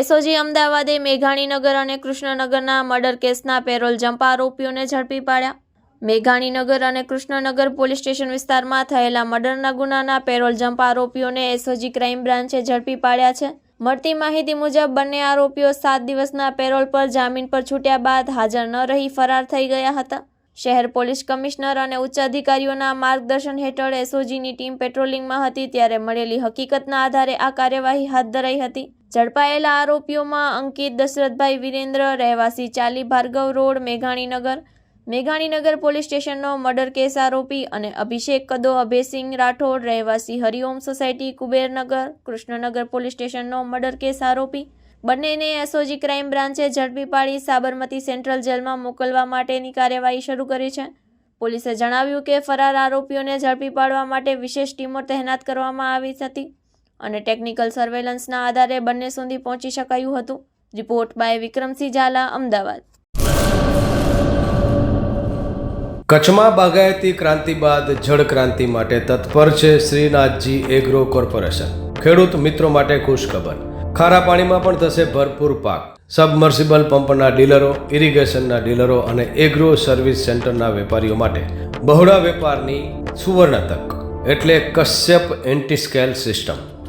SOG અમદાવાદે મેઘાણીનગર અને કૃષ્ણનગરના મર્ડર કેસના પેરોલ જંપ આરોપીઓને ઝડપી પાડ્યા. મેઘાણીનગર અને કૃષ્ણનગર પોલીસ સ્ટેશન વિસ્તારમાં થયેલા મર્ડરના ગુનાના પેરોલ જંપ આરોપીઓને એસઓજી ક્રાઇમ બ્રાન્ચે ઝડપી પાડ્યા છે. મળતી માહિતી મુજબ, બંને આરોપીઓ સાત દિવસના પેરોલ પર જામીન પર છૂટ્યા બાદ હાજર ન રહી ફરાર થઈ ગયા હતા. શહેર પોલીસ કમિશનર અને ઉચ્ચ અધિકારીઓના માર્ગદર્શન હેઠળ એસઓજીની ટીમ પેટ્રોલિંગમાં હતી, ત્યારે મળેલી હકીકતના આધારે આ કાર્યવાહી હાથ ધરાઈ હતી. ઝડપાયેલા આરોપીઓમાં અંકિત દશરથભાઈ વિરેન્દ્ર, રહેવાસી ચાલી ભાર્ગવ રોડ, મેઘાણીનગર મેઘાણીનગર પોલીસ સ્ટેશનનો મર્ડર કેસ આરોપી અને અભિષેક કદો, અભયસિંહ રાઠોડ, રહેવાસી હરિઓમ સોસાયટી, કુબેરનગર, કૃષ્ણનગર પોલીસ સ્ટેશનનો મર્ડર કેસ આરોપી. બંનેને એસઓજી ક્રાઇમ બ્રાન્ચે ઝડપી પાડી સાબરમતી સેન્ટ્રલ જેલમાં મોકલવા માટેની કાર્યવાહી શરૂ કરી છે. પોલીસે જણાવ્યું કે ફરાર આરોપીઓને ઝડપી પાડવા માટે વિશેષ ટીમો તહેનાત કરવામાં આવી હતી. અને ટેકનિકલ સર્વેલન્સના આધારે બંને સુધી પહોંચી શકાયું હતું. Report by Vikramsinh Zala, Ahmedabad. કચ્છમાં બાગાયતી ક્રાંતિ બાદ જળ ક્રાંતિ માટે તત્પર છે શ્રીનાથજી એગ્રો કોર્પોરેશન. ખેડૂત મિત્રો માટે ખુશખબર. ખારા પાણીમાં પણ થશે ભરપૂર પાક. સબમર્સિબલ પંપના ડીલરો ઇરિગેશનના ડીલરો અને એગ્રો સર્વિસ સેન્ટરના વેપારીઓ માટે બહોળા વેપારની સુવર્ણ તક. એટલે કશ્યપ એન્ટીસ્કેલ સિસ્ટમ.